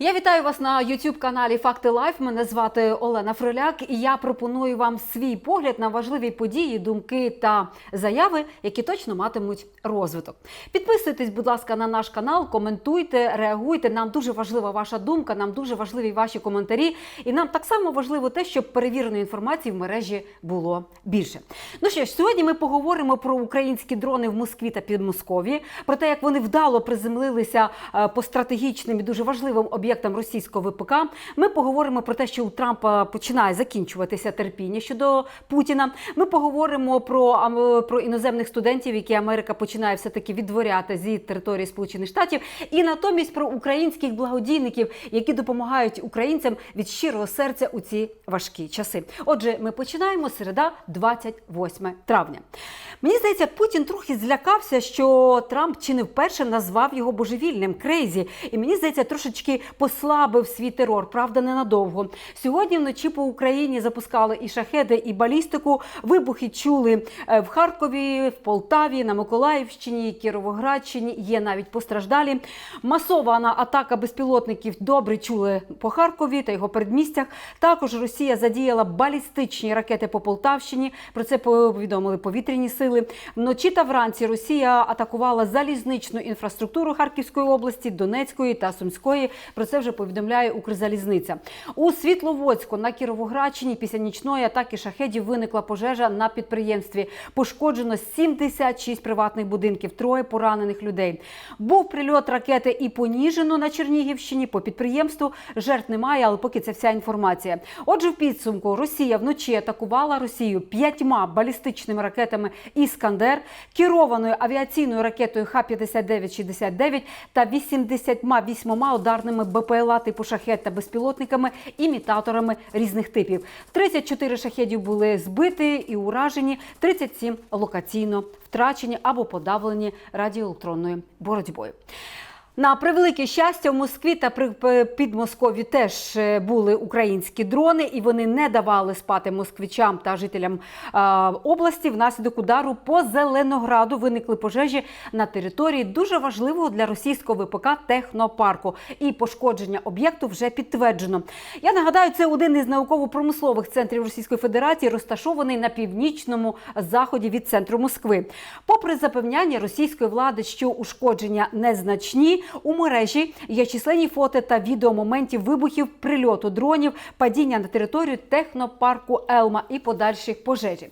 Я вітаю вас на youtube каналі Факти Лайф. Мене звати Олена Фроляк, і я пропоную вам свій погляд на важливі події, думки та заяви, які точно матимуть розвиток. Підписуйтесь, будь ласка, на наш канал, коментуйте, реагуйте. Нам дуже важлива ваша думка, нам дуже важливі ваші коментарі. І нам так само важливо те, щоб перевіреної інформації в мережі було більше. Ну що ж, сьогодні ми поговоримо про українські дрони в Москві та Підмосков'ї, про те, як вони вдало приземлилися е, по стратегічним і дуже важливим об'єктам російського ВПК. Ми поговоримо про те, що у Трампа починає закінчуватися терпіння щодо Путіна. Ми поговоримо про, про іноземних студентів, які Америка починає все таки віддворяти зі території Сполучених Штатів, і натомість про українських благодійників, які допомагають українцям від щирого серця у ці важкі часи. Отже, ми починаємо середа, 28 травня. Мені здається, Путін трохи злякався, що Трамп чи не вперше назвав його божевільним крейзі. І мені здається, трошечки послабив свій терор. Правда, ненадовго. Сьогодні вночі по Україні запускали і шахеди, і балістику. Вибухи чули е, в Харкові, в Полтаві, на Миколаївщині, Кіровоградщині. Є навіть постраждалі. Масована атака безпілотників добре чули по Харкові та його передмістях. Також Росія задіяла балістичні ракети по Полтавщині. Про це повідомили повітряні сили. Вночі та вранці Росія атакувала залізничну інфраструктуру Харківської області, Донецької та Сумської. Про це вже повідомляє Укрзалізниця. У Світловодську на Кіровоградщині після нічної атаки шахедів виникла пожежа на підприємстві. Пошкоджено 76 приватних будинків, троє поранених людей. Був прильот ракети і по Ніжину на Чернігівщині. По підприємству жертв немає, але поки це вся інформація. Отже, в підсумку Росія вночі атакувала Росію п'ятьма балістичними ракетами Іскандер, керованою авіаційною ракетою Х-59-69 та 88 ударними БПЛА типу шахет та безпілотниками імітаторами різних типів. 34 шахедів були збиті і уражені, 37 локаційно втрачені або подавлені радіоелектронною боротьбою. На превелике щастя, в Москві та при Підмосков'ї теж е, були українські дрони, і вони не давали спати москвичам та жителям області. Внаслідок удару по Зеленограду виникли пожежі на території дуже важливого для російського ВПК технопарку. І пошкодження об'єкту вже підтверджено. Я нагадаю, це один із науково-промислових центрів Російської Федерації, розташований на північному заході від центру Москви. Попри запевняння російської влади, що ушкодження незначні, у мережі є численні фото та відео моментів вибухів, прильоту дронів, падіння на територію технопарку Елма і подальших пожежі.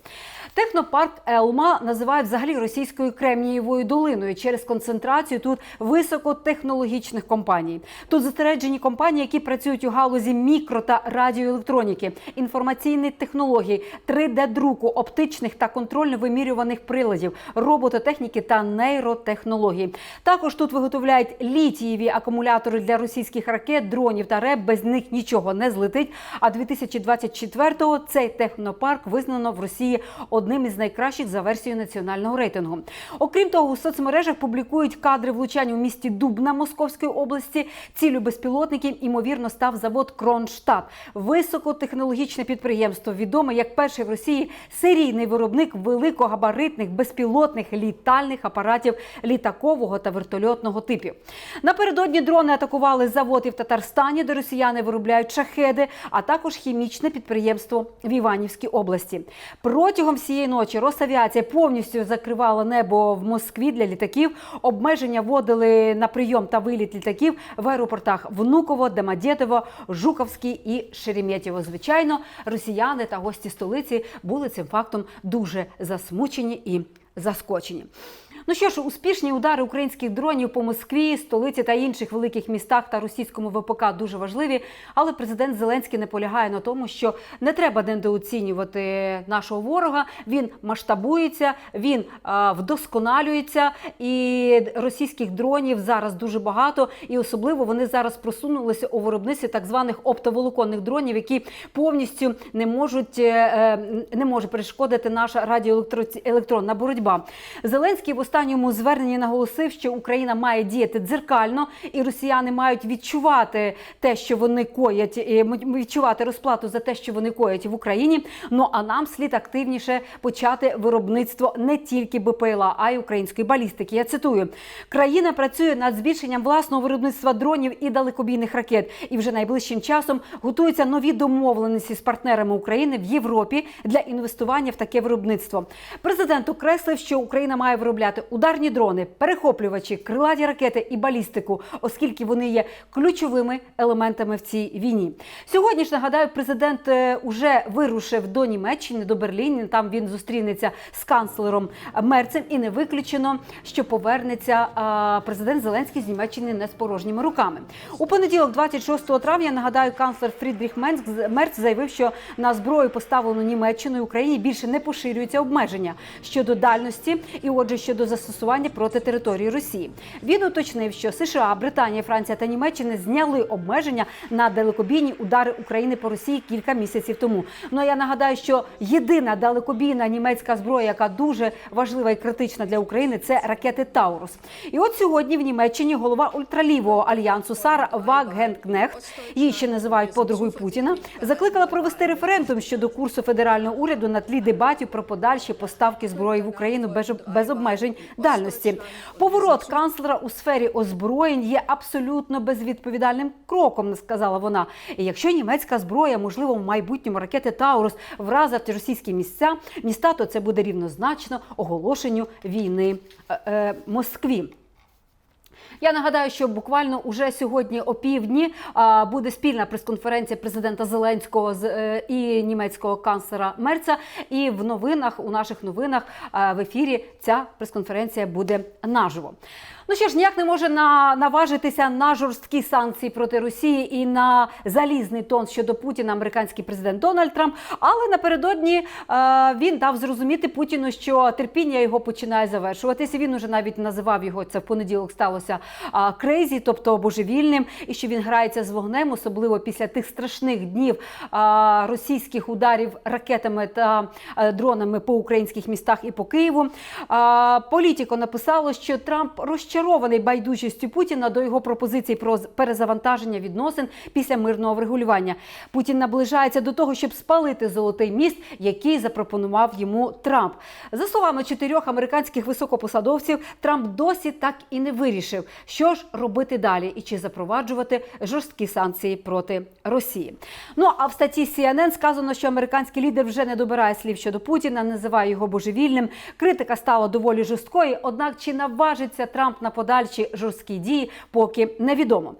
Технопарк Елма називають взагалі російською кремнієвою долиною через концентрацію тут високотехнологічних компаній. Тут зосереджені компанії, які працюють у галузі мікро та радіоелектроніки, інформаційних технологій, 3D-друку, оптичних та контрольно-вимірюваних приладів, робототехніки та нейротехнологій. Також тут виготовляють літієві акумулятори для російських ракет, дронів та РЕБ. Без них нічого не злетить. А 2024-го цей технопарк визнано в Росії одним із найкращих за версією національного рейтингу. Окрім того, у соцмережах публікують кадри влучань у місті Дубна Московської області. Цілю безпілотників імовірно став завод Кронштадт. Високотехнологічне підприємство відоме як перший в Росії серійний виробник великогабаритних безпілотних літальних апаратів літакового та вертольотного типів. Напередодні дрони атакували завод в Татарстані, де росіяни виробляють шахеди, а також хімічне підприємство в Іванівській області. Протягом всієї ночі Росавіація повністю закривала небо в Москві для літаків. Обмеження вводили на прийом та виліт літаків в аеропортах Внуково, Домодєдово, Жуковський і Шереметьєво. Звичайно, росіяни та гості столиці були цим фактом дуже засмучені і заскочені. Ну що ж, успішні удари українських дронів по Москві, столиці та інших великих містах та російському ВПК дуже важливі. Але президент Зеленський наполягає на тому, що не треба недооцінювати нашого ворога. Він масштабується, він а, вдосконалюється, і російських дронів зараз дуже багато. І особливо вони зараз просунулися у виробництві так званих оптоволоконних дронів, які повністю не можуть е, е, не може перешкодити наша радіоелектронна боротьба. Зеленський в останньому зверненні наголосив, що Україна має діяти дзеркально, і росіяни мають відчувати те, що вони коять, і відчувати розплату за те, що вони коять в Україні. Ну а нам слід активніше почати виробництво не тільки БПЛА, а й української балістики. Я цитую: країна працює над збільшенням власного виробництва дронів і далекобійних ракет, і вже найближчим часом готуються нові домовленості з партнерами України в Європі для інвестування в таке виробництво. Президент окреслив, що Україна має виробляти ударні дрони, перехоплювачі, крилаті ракети і балістику, оскільки вони є ключовими елементами в цій війні. Сьогодні ж нагадаю, президент е, уже вирушив до Німеччини, до Берліна. Там він зустрінеться з канцлером Мерцем, і не виключено, що повернеться президент Зеленський з Німеччини не з порожніми руками. У понеділок, 26 травня, нагадаю, канцлер Фрідріх Мерц заявив, що на зброю поставлену Німеччиною Україні більше не поширюються обмеження щодо дальності і, отже, щодо застосування проти території Росії. Він уточнив, що США, Британія, Франція та Німеччина зняли обмеження на далекобійні удари України по Росії кілька місяців тому. Ну а я нагадаю, що єдина далекобійна німецька зброя, яка дуже важлива і критична для України, це ракети Таурус. І от сьогодні в Німеччині голова ультралівого альянсу Сара Вагенкнехт, її ще називають подругою Путіна, закликала провести референдум щодо курсу федерального уряду на тлі дебатів про подальші поставки зброї в Україну без обмежень дальності. Поворот канцлера у сфері озброєнь є абсолютно безвідповідальним кроком, сказала вона. І якщо німецька зброя, можливо, в майбутньому ракети Таурус вразить російські місця, міста, то це буде рівнозначно оголошенню війни е, е, Москві. Я нагадаю, що буквально уже сьогодні о півдні буде спільна прес-конференція президента Зеленського е, і німецького канцлера Мерца. І в новинах у наших новинах в ефірі ця прес-конференція буде наживо. Ну що ж, ніяк не може на, наважитися на жорсткі санкції проти Росії і на залізний тон щодо Путіна американський президент Дональд Трамп. Але напередодні е, він дав зрозуміти Путіну, що терпіння його починає завершуватися. Він уже навіть називав його це в понеділок. Сталося а, крейзі, тобто божевільним, і що він грається з вогнем, особливо після тих страшних днів а, російських ударів ракетами та е, дронами по українських містах і по Києву. А, Політіко написало, що Трамп розчарований байдужістю Путіна до його пропозицій про перезавантаження відносин після мирного врегулювання. Путін наближається до того, щоб спалити золотий міст, який запропонував йому Трамп. За словами чотирьох американських високопосадовців, Трамп досі так і не вирішив, що ж робити далі і чи запроваджувати жорсткі санкції проти Росії. Ну а в статті CNN сказано, що американський лідер вже не добирає слів щодо Путіна, називає його божевільним. Критика стала доволі жорсткою. Однак чи наважиться Трамп на подальші жорсткі дії, поки невідомо.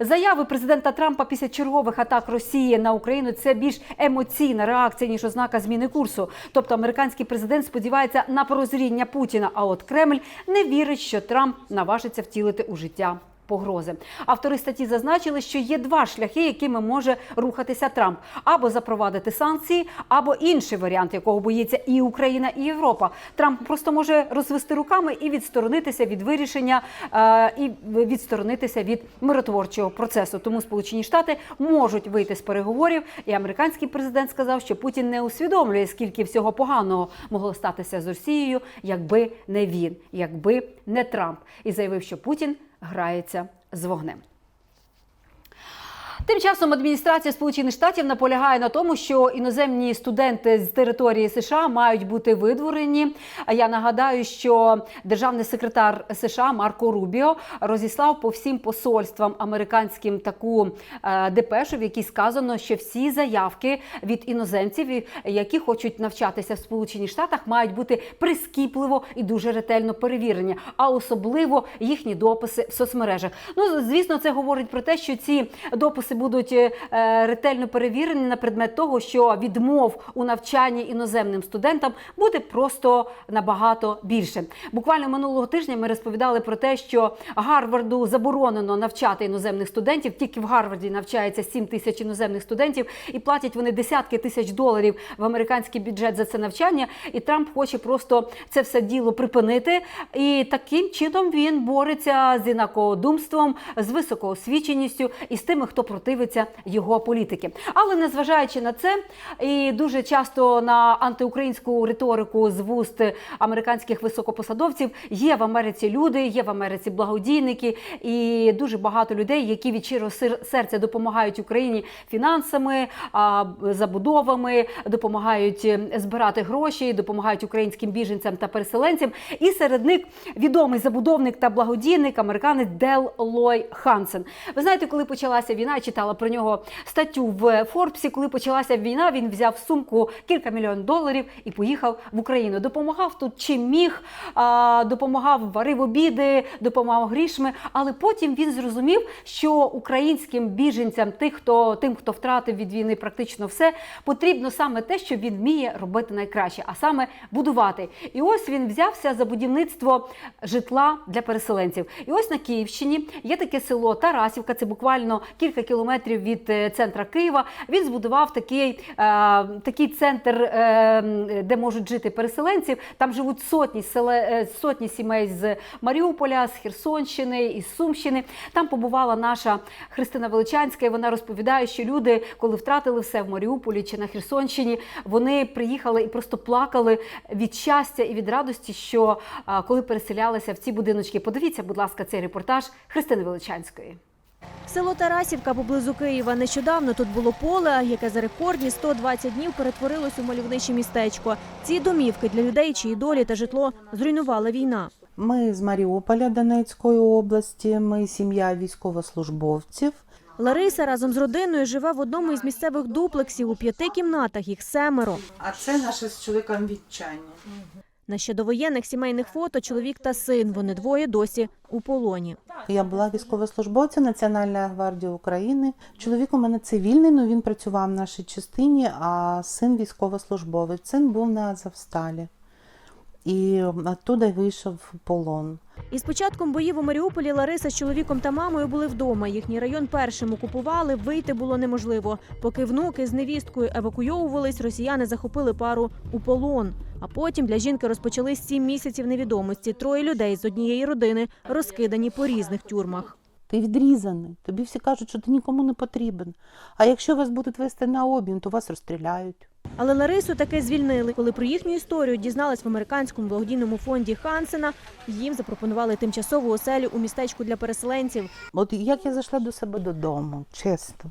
Заяви президента Трампа після чергових атак Росії на Україну це більш емоційна реакція ніж ознака зміни курсу. Тобто американський президент сподівається на прозріння Путіна. А от Кремль не вірить, що Трамп наважиться втілити у життя. Погрози автори статті зазначили, що є два шляхи, якими може рухатися Трамп: або запровадити санкції, або інший варіант, якого боїться і Україна, і Європа. Трамп просто може розвести руками і відсторонитися від вирішення е, і відсторонитися від миротворчого процесу. Тому Сполучені Штати можуть вийти з переговорів. І американський президент сказав, що Путін не усвідомлює, скільки всього поганого могло статися з Росією, якби не він, якби не Трамп, і заявив, що Путін грається з вогнем. Тим часом адміністрація Сполучених Штатів наполягає на тому, що іноземні студенти з території США мають бути видворені. Я нагадаю, що державний секретар США Марко Рубіо розіслав по всім посольствам американським таку е, депешу, в якій сказано, що всі заявки від іноземців, які хочуть навчатися в Сполучених Штатах, мають бути прискіпливо і дуже ретельно перевірені, а особливо їхні дописи в соцмережах. Ну звісно, це говорить про те, що ці дописи будуть е, ретельно перевірені на предмет того, що відмов у навчанні іноземним студентам буде просто набагато більше. Буквально минулого тижня ми розповідали про те, що Гарварду заборонено навчати іноземних студентів. Тільки в Гарварді навчається 7 тисяч іноземних студентів, і платять вони десятки тисяч доларів в американський бюджет за це навчання. І Трамп хоче просто це все діло припинити. І таким чином він бореться з інакодумством, з високоосвіченістю і з тими, хто противиться його політики. Але незважаючи на це, і дуже часто на антиукраїнську риторику з вуст американських високопосадовців є в Америці люди, є в Америці благодійники і дуже багато людей, які від сер- серця допомагають Україні фінансами, забудовами, допомагають е, збирати гроші, допомагають українським біженцям та переселенцям. І серед них відомий забудовник та благодійник американець Дел Лой Хансен. Ви знаєте, коли почалася війна, я читала про нього статтю в Форбсі. Коли почалася війна, він взяв сумку кілька мільйонів доларів і поїхав в Україну. Допомагав тут чим міг, допомагав, варив обіди, допомагав грішми. Але потім він зрозумів, що українським біженцям, тих, хто тим, хто втратив від війни практично все, потрібно саме те, що він вміє робити найкраще, а саме будувати. І ось він взявся за будівництво житла для переселенців. І ось на Київщині є таке село Тарасівка, це буквально кілька кілометрів від е, центра Києва. Він збудував такий, е, такий центр, е, де можуть жити переселенців. Там живуть сотні селе, сотні сімей з Маріуполя, з Херсонщини, із Сумщини. Там побувала наша Христина Величанська, і вона розповідає, що люди, коли втратили все в Маріуполі чи на Херсонщині, вони приїхали і просто плакали від щастя і від радості, що коли переселялися в ці будиночки. Подивіться, будь ласка, цей репортаж Христини Величанської. Село Тарасівка поблизу Києва. Нещодавно тут було поле, яке за рекордні 120 днів перетворилось у мальовниче містечко. Ці домівки для людей, чиї долі та житло зруйнувала війна. Ми з Маріуполя Донецької області. Ми сім'я військовослужбовців. Лариса разом з родиною живе в одному із місцевих дуплексів у п'яти кімнатах. Їх семеро. А це наше з чоловіком відчання. На ще довоєнних сімейних фото чоловік та син. Вони двоє досі у полоні. Я була військовослужбовцем Національної гвардії України. Чоловік у мене цивільний, але він працював в нашій частині, а син військовослужбовець. Син був на Азовсталі. І оттуда вийшов полон. Із початком боїв у Маріуполі Лариса з чоловіком та мамою були вдома. Їхній район першим окупували, вийти було неможливо. Поки внуки з невісткою евакуйовувались, росіяни захопили пару у полон. А потім для жінки розпочались сім місяців невідомості. Троє людей з однієї родини розкидані по різних тюрмах. Ти відрізаний. Тобі всі кажуть, що ти нікому не потрібен. А якщо вас будуть вести на обмін, то вас розстріляють. Але Ларису таки звільнили. Коли про їхню історію дізналась в американському благодійному фонді Хансена, їм запропонували тимчасову оселю у містечку для переселенців. От як я зайшла до себе додому, чесно.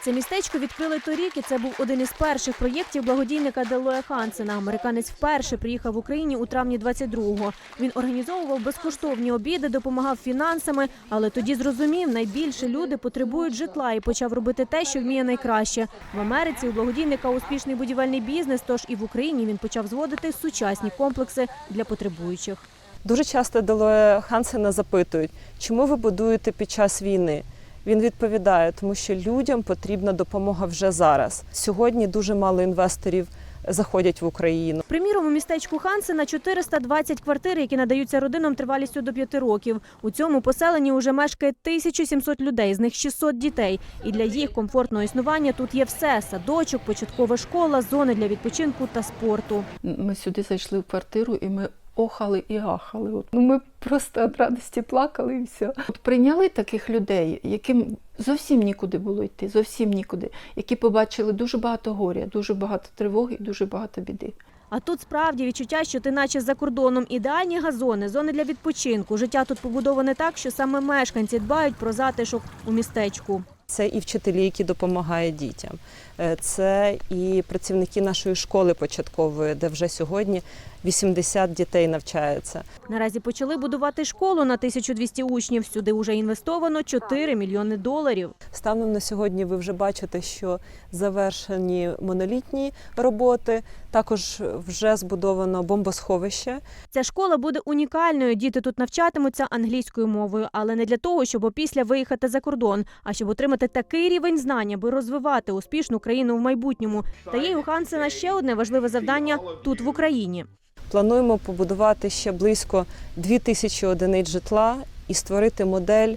Це містечко відкрили торік, і це був один із перших проєктів благодійника Делоя Хансена. Американець вперше приїхав в Україні у травні 22-го. Він організовував безкоштовні обіди, допомагав фінансами, але тоді зрозумів, найбільше люди потребують житла і почав робити те, що вміє найкраще. В Америці у благодійника успішний будівельний бізнес. Тож і в Україні він почав зводити сучасні комплекси для потребуючих. Дуже часто Делоя Хансена запитують, чому ви будуєте під час війни? Він відповідає, тому що людям потрібна допомога вже зараз. Сьогодні дуже мало інвесторів заходять в Україну. Приміром, у містечку Хансена 420 квартир, які надаються родинам тривалістю до 5 років. У цьому поселенні уже мешкає 1700 людей, з них 600 дітей. І для їх комфортного існування тут є все: садочок, початкова школа, зони для відпочинку та спорту. Ми сюди зайшли в квартиру і ми охали і ахали. От, Ну, ми просто від радості плакали і все. От прийняли таких людей, яким зовсім нікуди було йти, зовсім нікуди, які побачили дуже багато горя, дуже багато тривоги і дуже багато біди. А тут справді відчуття, що ти наче за кордоном. Ідеальні газони, зони для відпочинку. Життя тут побудоване так, що саме мешканці дбають про затишок у містечку. Це і вчителі, які допомагають дітям. Е, Це і працівники нашої школи початкової, де вже сьогодні 80 дітей навчаються. Наразі почали будувати школу на 1200 учнів. Сюди вже інвестовано 4 мільйони доларів. Станом на сьогодні ви вже бачите, що завершені монолітні роботи. Також вже збудовано бомбосховище. Ця школа буде унікальною. Діти тут навчатимуться англійською мовою, але не для того, щоб опісля виїхати за кордон, а щоб отримати такий рівень знань, аби розвивати успішну країну в майбутньому. Та є у Хансена ще одне важливе завдання тут в Україні. Плануємо побудувати ще близько 2000 одиниць житла і створити модель,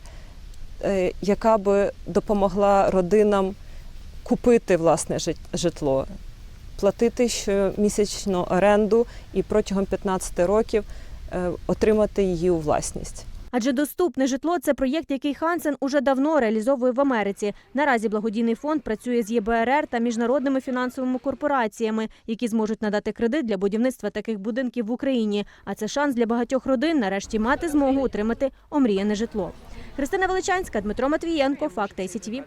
е, яка би допомогла родинам купити власне житло, платити щомісячну оренду і протягом 15 років е, отримати її у власність. Адже доступне житло це проєкт, який Хансен уже давно реалізовує в Америці. Наразі благодійний фонд працює з ЄБРР та міжнародними фінансовими корпораціями, які зможуть надати кредит для будівництва таких будинків в Україні. А це шанс для багатьох родин нарешті мати змогу отримати омріяне житло. Христина Величанська, Дмитро Матвієнко, Факт СІТВ.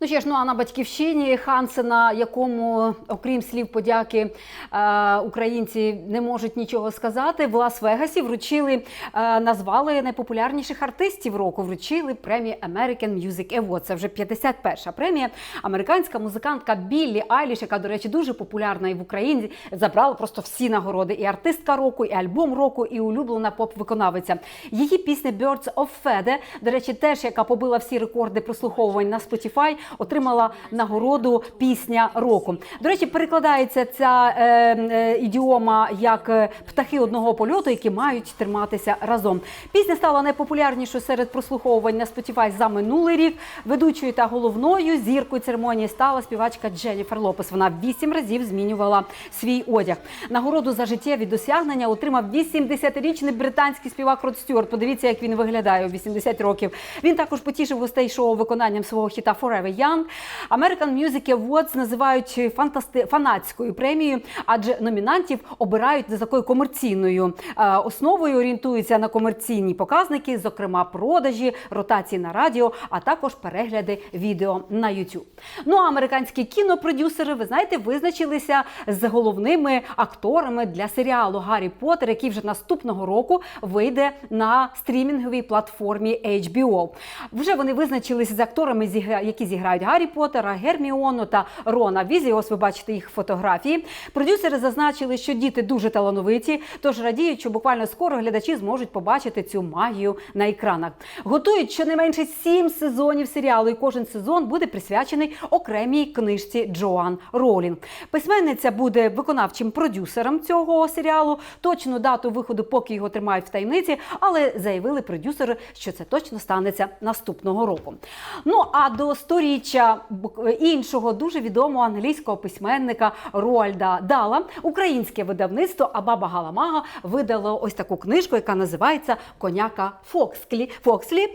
Ну ще ж, ну а на батьківщині Хансена, якому, окрім слів подяки, е, українці не можуть нічого сказати, в Лас-Вегасі вручили, е, назвали найпопулярніших артистів року. Вручили премію American Music Award. Це вже 51-ша премія. Американська музикантка Біллі Айліш, яка, до речі, дуже популярна і в Україні, забрала просто всі нагороди: і артистка року, і альбом року, і улюблена поп-виконавиця. Її пісня Birds of Fede, до речі, теж яка побила всі рекорди прослуховувань на Spotify, отримала нагороду пісня року. До речі, перекладається ця е, е, ідіома як е, птахи одного польоту, які мають триматися разом. Пісня стала найпопулярнішою серед прослуховувань на Spotify за минулий рік. Ведучою та головною зіркою церемонії стала співачка Дженніфер Лопес. Вона вісім разів змінювала свій одяг. Нагороду за життєві досягнення отримав 80-річний британський співак Род Стюарт. Подивіться, як він виглядає у 80 років. Він також потішив гостей шоу виконанням свого хіта Forever Young. American Music Awards називають фантасти... фанатською премією, адже номінантів обирають за такою комерційною е, основою, орієнтуються на комерційні показники, зокрема продажі, ротації на радіо, а також перегляди відео на YouTube. Ну а американські кінопродюсери, ви знаєте, визначилися з головними акторами для серіалу Гаррі Поттер, який вже наступного року вийде на стрімінговій платформі HBO. Вже вони визначилися з акторами, які зіграють Гаррі Поттера, Герміону та Рона Візі. Ось ви бачите їх фотографії. Продюсери зазначили, що діти дуже талановиті, тож радіють, що буквально скоро глядачі зможуть побачити цю магію на екранах. Готують щонайменше сім сезонів серіалу, і кожен сезон буде присвячений окремій книжці Джоан Роулінг. Письменниця буде виконавчим продюсером цього серіалу. Точну дату виходу, поки його тримають в таємниці, але заявили продюсери, що це точно станеться наступного року. Ну а до сторіччя бук- іншого дуже відомого англійського письменника Роальда Дала українське видавництво Абаба Галамага видало ось таку книжку, яка називається Коняка Фокслі. Фокслі.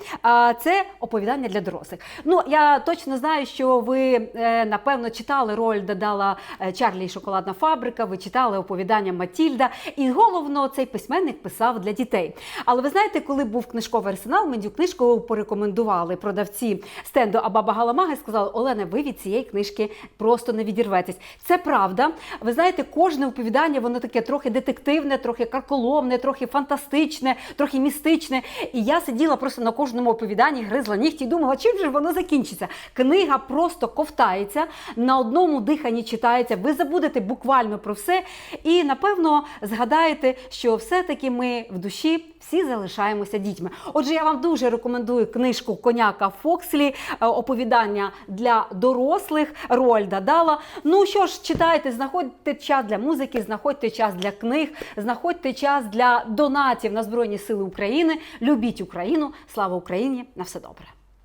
Це оповідання для дорослих. Ну я точно знаю, що ви е, напевно читали Роальда Дала е, Чарлі і Шоколадна фабрика. Ви читали оповідання Матільда. І головно цей письменник писав для дітей. Але ви знаєте, коли був книжковий арсенал, мені книжку порекомендували продавці стенду Абаба Галамага і сказали, Олена, ви від цієї книжки просто не відірветесь. Це правда. Ви знаєте, кожне оповідання, воно таке трохи детективне, трохи карколомне, трохи фантастичне, трохи містичне. І я сиділа просто на кожному оповіданні, гризла нігті і думала, чим же воно закінчиться. Книга просто ковтається, на одному диханні читається. Ви забудете буквально про все. І напевно згадаєте, що все-таки ми в душі всі залишаємося дітьми. Отже, я вам дуже рекомендую книжку Коняка Фокслі, е, оповідання для дорослих Роальда Дала. Ну що ж, читайте, знаходьте час для музики, знаходьте час для книг, знаходьте час для донатів на Збройні Сили України. Любіть Україну! Слава Україні! На все добре!